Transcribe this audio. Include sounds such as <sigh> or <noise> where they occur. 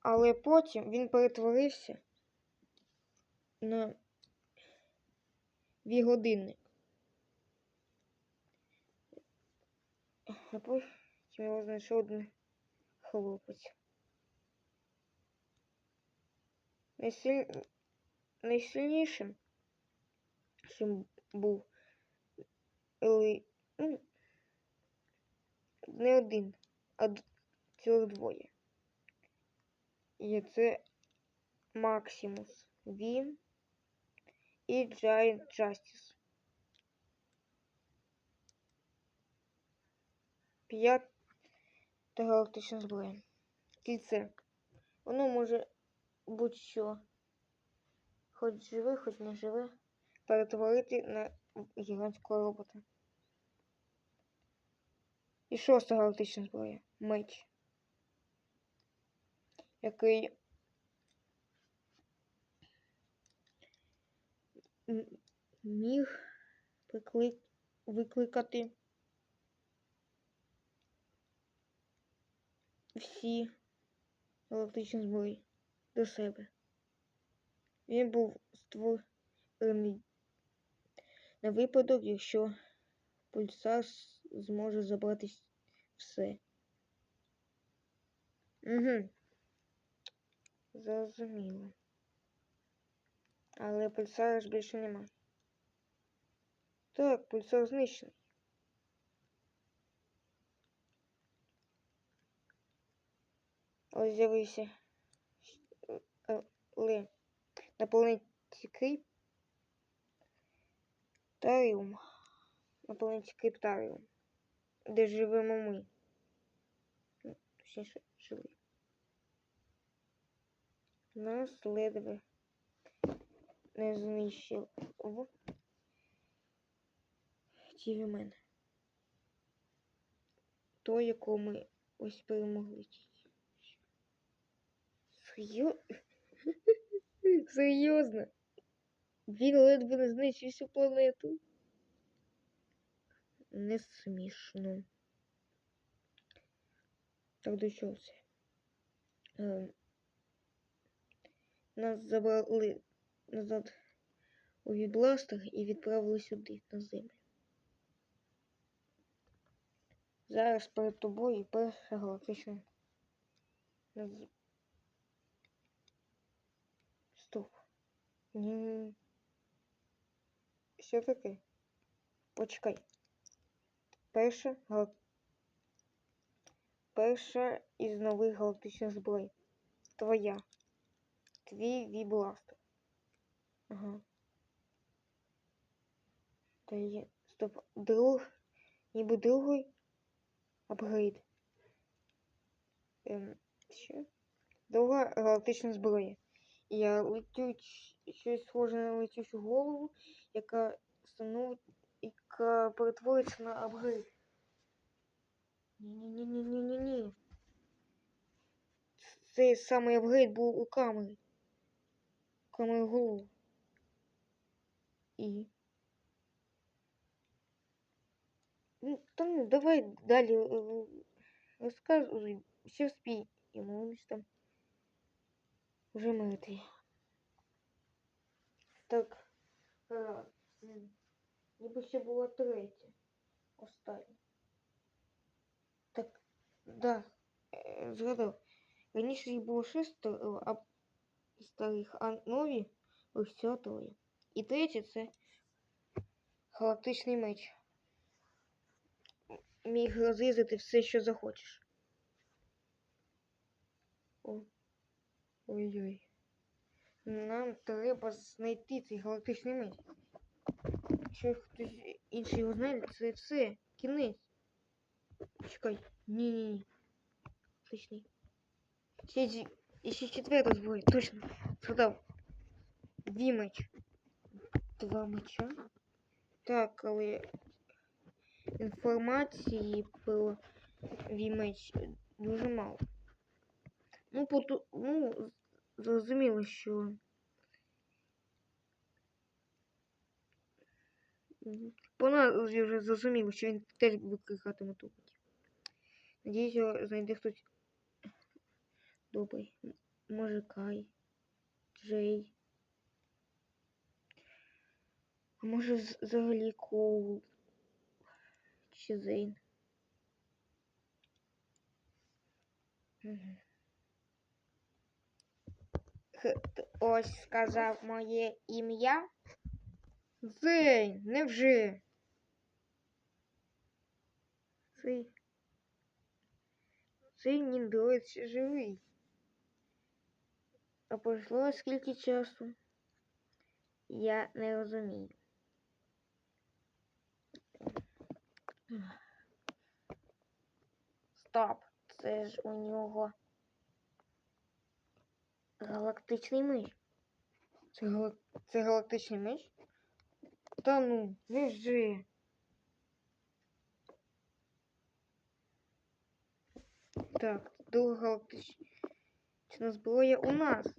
Але потім він перетворився на дві годинник. А потім його знайшов один хлопець. Найсиль... Найсильнішим чим був Ели... ну, не один, а цілих двоє. І це Максимус. Він і Giant Justice. П'ята галактична зброя. Кільце. Воно може будь-що. Хоч живе, хоч не живе. Перетворити на гігантського робота. І шоста галактична зброя. Меч. Який міг викликати всі галактичні зброї до себе. Він був створений на випадок, якщо пульсар зможе забрати все. Угу. Зрозуміло. Але пульсара ж більше нема. Так, пульсар знищений. Ось з'явився. е, Але на планеті Крип Таріум. На планеті Криптаріум. Де живемо ми. Ну, Точніше, жили. Нас ледве не знищив Тівімен. Той, якого ми ось перемогли. Серйозно? <laughs> Серйозно? Він ледве не знищив всю планету. Не смішно. Так до чого це? Нас забрали назад у відбластер і відправили сюди, на землю. Зараз перед тобою перша галактична. Стоп. Ні. Що таке? Почекай. Перша гал... Перша із нових галактичних зброй. Твоя. Твій вібластер. Ага. Та є. Стоп. Друг. Ніби другий апгрейд. Ем, що? Друга галактична зброя. І Я летю щось схоже на летючу голову, яка становить, яка перетвориться на апгрейд. Ні-ні-ні-ні-ні-ні. Цей самий апгрейд був у камери. У камери голову. І. Ну, та ну, давай далі е, розказуй, що вспій. Йому вони ж там вже мертві. Так. Раз. м, Ніби ще була третя. Остання. Так, да. е, Згадав. Раніше їх було шестеро, а старих, а нові ось цього троє. І третє це галактичний меч. Міг розрізати все, що захочеш. Ой-ой. Нам треба знайти цей галактичний меч. Якщо хтось інший його знайде, це все. Кінець. Чекай. Ні-ні-ні. Точний. Зі- і ще четверта зброя. Точно. Згадав. Дві. Два меча. Так, але інформації про вімеч дуже мало. Ну, поту... ну, зрозуміло, що. По назві вже зрозуміло, що він теж викликатиме тупить. Надіюсь, його знайде хтось добрий. може Кай, Джей. А може вз- взагалі Коул чи Зейн. Мгм. Ось сказав моє ім'я. Зейн, невже? Цей. Цей ніндроїд ще живий. А пройшло скільки часу? Я не розумію. Стоп, це ж у нього галактичний меч. Це, гала... це галактичний меч? Та ну, невже? Так, друга галактична зброя у нас.